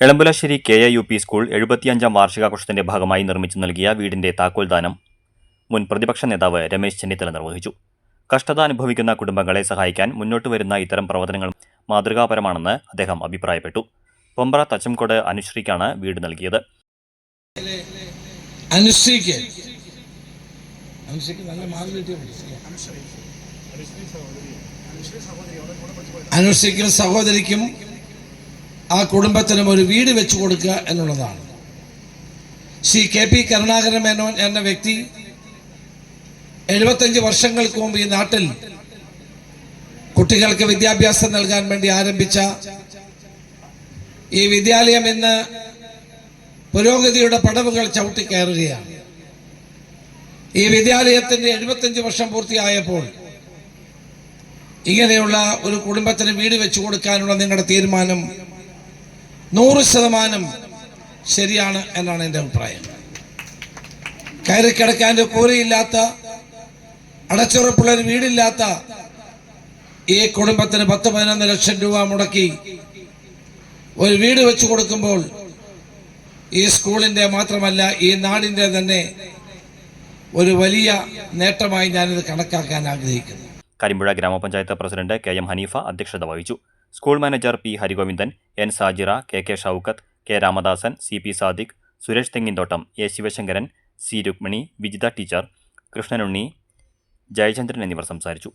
Elampulassery K A U P school എഴുപത്തിയഞ്ചാം വാർഷികാഘോഷത്തിന്റെ ഭാഗമായി നിർമ്മിച്ചു നൽകിയ വീടിന്റെ താക്കോൽദാനം മുൻ പ്രതിപക്ഷ നേതാവ് രമേശ് ചെന്നിത്തല നിർവഹിച്ചു. കഷ്ടത അനുഭവിക്കുന്ന കുടുംബങ്ങളെ സഹായിക്കാൻ മുന്നോട്ട് വരുന്ന ഇത്തരം പ്രവർത്തനങ്ങൾ മാതൃകാപരമാണെന്ന് അദ്ദേഹം അഭിപ്രായപ്പെട്ടു. പൊമ്പ്ര തച്ചംകോട് അനുശ്രീക്കാണ് വീട് നൽകിയത്. അനുശ്രീക്ക്. അനുശ്രീക്ക് നല്ല മാർക്ക് കിട്ടിയ? അനുശ്രീക്കും സഹോദരിക്കും ആ കുടുംബത്തിനും ഒരു വീട് വെച്ചു കൊടുക്കുക എന്നുള്ളതാണ്. ശ്രീ കെ പി കരുണാകരൻ മേനോൻ എന്ന വ്യക്തി എഴുപത്തഞ്ച് വർഷങ്ങൾക്ക് മുമ്പ് ഈ നാട്ടിൽ കുട്ടികൾക്ക് വിദ്യാഭ്യാസം നൽകാൻ വേണ്ടി ആരംഭിച്ച ഈ വിദ്യാലയം ഇന്ന് പുരോഗതിയുടെ പടവുകൾ ചവിട്ടിക്കയറുകയാണ് ഈ വിദ്യാലയത്തിന്റെ എഴുപത്തഞ്ച് വർഷം പൂർത്തിയായപ്പോൾ ഇങ്ങനെയുള്ള ഒരു കുടുംബത്തിന് വീട് വെച്ചു കൊടുക്കാനുള്ള നിങ്ങളുടെ തീരുമാനം നൂറ് ശതമാനം ശരിയാണ് എന്നാണ് എന്റെ അഭിപ്രായം. കയറി കിടക്കാൻ കൂരയില്ലാത്ത അടച്ചുറപ്പുള്ള ഒരു വീടില്ലാത്ത ഈ കുടുംബത്തിന് പത്ത് പതിനൊന്ന് ലക്ഷം രൂപ മുടക്കി ഒരു വീട് വെച്ച് കൊടുക്കുമ്പോൾ ഈ സ്കൂളിന്റെ മാത്രമല്ല ഈ നാടിന്റെ തന്നെ ഒരു വലിയ നേട്ടമായി ഞാനിത് കണക്കാക്കാൻ ആഗ്രഹിക്കുന്നു. കരിമ്പുഴ ഗ്രാമപഞ്ചായത്ത് പ്രസിഡന്റ് കെ എം ഹനീഫ അധ്യക്ഷത വഹിച്ചു. School manager P Harigovindan N Sajira K K Shoukath K Ramadasan C P Sadiq Suresh Thenginthottam A Sivasankaran C Rukmini Vijitha teacher Krishnanunni Jayachandran എന്നിവർ സംസാരിച്ചു.